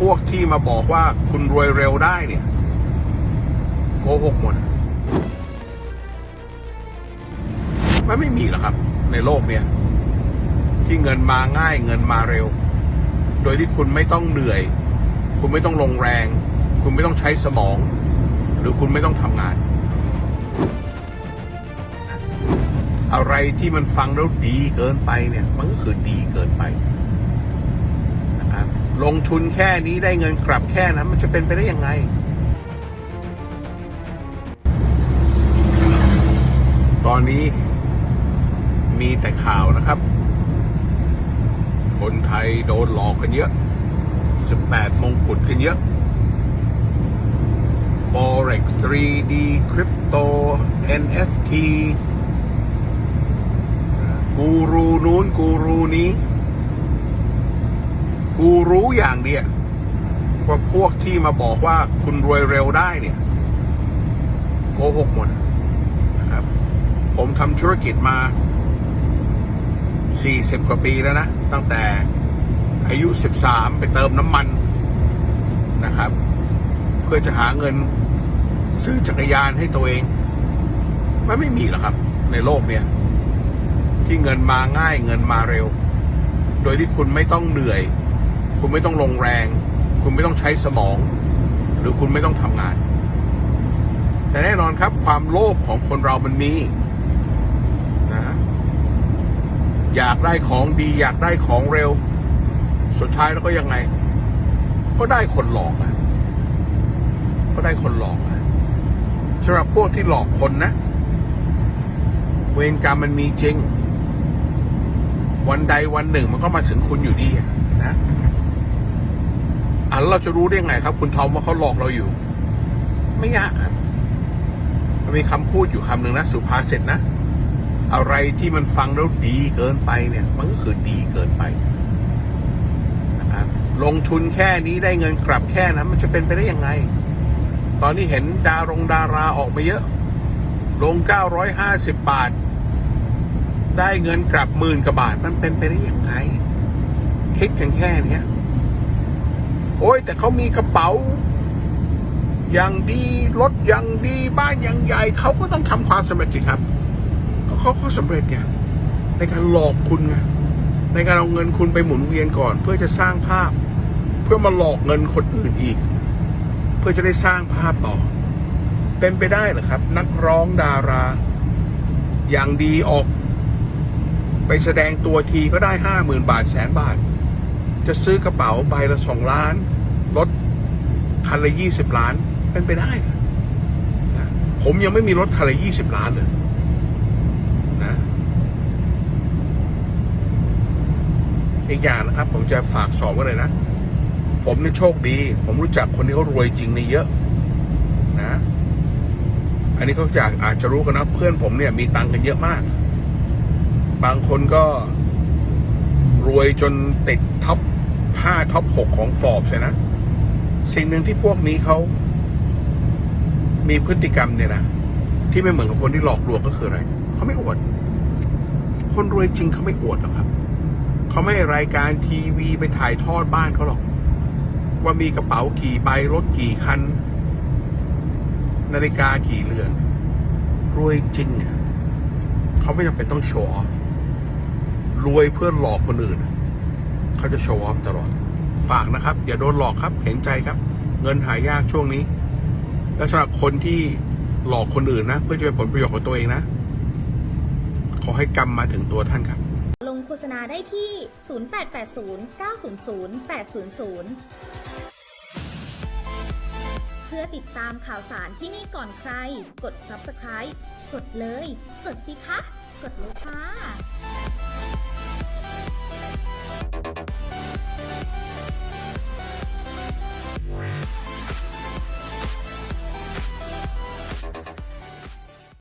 พวกที่มาบอกว่าคุณรวยเร็วได้เนี่ยโกหกหมดมันไม่มีหรอกครับ ในโลกเนี้ยที่เงินมาง่ายเงินมาเร็ว โดยที่คุณไม่ต้องเหนื่อย คุณไม่ต้องลงแรง คุณไม่ต้องใช้สมอง หรือคุณไม่ต้องทำงาน อะไรที่มันฟังแล้วดีเกินไปเนี่ย มันก็คือดีเกินไป ลงทุนแค่นี้ได้เงินกลับแค่นั้น มันจะเป็นไปได้ยังไง ตอนนี้มีแต่ข่าวนะครับ คนไทยโดนหลอกกันเยอะ 18 มงกุฎกันเยอะ Forex 3D Crypto NFT กูรูนู้นกูรูนี้ กูรู้อย่างเดียวว่าพวกที่มาบอกว่าคุณรวยเร็วได้เนี่ยโกหกหมดนะครับ ผมทำธุรกิจมา 40 กว่าปีแล้วนะ ตั้งแต่อายุ 13 ไปเติมน้ำมันนะครับ เพื่อจะหาเงินซื้อจักรยานให้ตัวเอง มันไม่มีหรอกครับ ในโลกเนี้ยที่เงินมาง่ายเงินมาเร็ว โดยที่คุณไม่ต้องเหนื่อย คุณไม่ต้องลงแรง คุณไม่ต้องใช้สมอง หรือคุณไม่ต้องทำงาน แต่แน่นอนครับ ความโลภของคนเรามันมีนะอยากได้ของดี อยากได้ของเร็ว สุดท้ายแล้วก็ยังไง ก็ได้คนหลอกอะก็ได้คนหลอกอะสำหรับพวกที่หลอกคนนะ เวรกรรมมันมีจริง วันใดวันหนึ่งมันก็มาถึงคุณอยู่ดีอะ นะอะแล้วเราจะรู้ได้ยังไงครับ คุณทอมว่าเขาหลอกเราอยู่ ไม่ยากครับมันมีคำพูดอยู่คำหนึ่งนะ สุภาษิตนะ อะไรที่มันฟังแล้วดีเกินไปเนี่ย มันก็คือดีเกินไปนะครับลงทุนแค่นี้ได้เงินกลับแค่นั้น มันจะเป็นไปได้ยังไง ตอนนี้เห็นดารงดาราออกมาเยอะ ลง 950 บาท ได้เงินกลับหมื่นกว่าบาทมันเป็นไปได้ยังไงคิดกันแค่เนี้ย โอ้ยแต่เขามีกระเป๋า อย่างดีรถอย่างดีบ้านอย่างใหญ่เขาก็ต้องทำความสำเร็จสิครับก็เขาเขาสำเร็จไงในการหลอกคุณไงในการเอาเงินคุณไปหมุนเวียนก่อน เพื่อจะสร้างภาพ เพื่อมาหลอกเงินคนอื่นอีก เพื่อจะได้สร้างภาพต่อ เป็นไปได้เหรอครับ นักร้องดารา อย่างดีออก ไปแสดงตัวทีก็ได้ห้าหมื่นบาทแสนบาท จะซื้อกระเป๋าใบละสองล้านรถคันละยี่สิบล้านเป็นไปได้นะผมยังไม่มีรถคันละยี่สิบล้านเลยนะอีกอย่างนะครับ ผมจะฝากสอบไว้เลยนะ ผมเนี่ยโชคดี ผมรู้จักคนที่เขารวยจริงในเยอะ นะ อันนี้เขาอยากอาจจะรู้กันนะ เพื่อนผมเนี่ยมีตังค์กันเยอะมาก บางคนก็ รวยจนติดท็อปห้าท็อปหกของฟอร์บเลยนะ สิ่งหนึ่งที่พวกนี้เขามีพฤติกรรมเนี่ยนะที่ไม่เหมือนกับคนที่หลอกลวงก็คืออะไรเขาไม่อวด คนรวยจริงเขาไม่อวดหรอกครับเขาไม่ให้รายการทีวีไปถ่ายทอดบ้านเขาหรอก ว่ามีกระเป๋ากี่ใบรถกี่คัน นาฬิกากี่เรือน รวยจริงเขาไม่จำเป็นต้องโชว์ออฟ รวยเพื่อหลอกคนอื่น เขาจะโชว์ออฟตลอด ฝากนะครับ อย่าโดนหลอกครับ เห็นใจครับ เงินหายากช่วงนี้ และสำหรับคนที่หลอกคนอื่นนะ เพื่อจะเป็นผลประโยชน์ของตัวเองนะ ขอให้กรรมมาถึงตัวท่านครับ ลงโฆษณาได้ที่ 0880 900 800เพื่อติดตามข่าวสารที่นี่ก่อนใคร กด subscribe กดเลย กดสิคะ กดเลยค่ะ Thank you.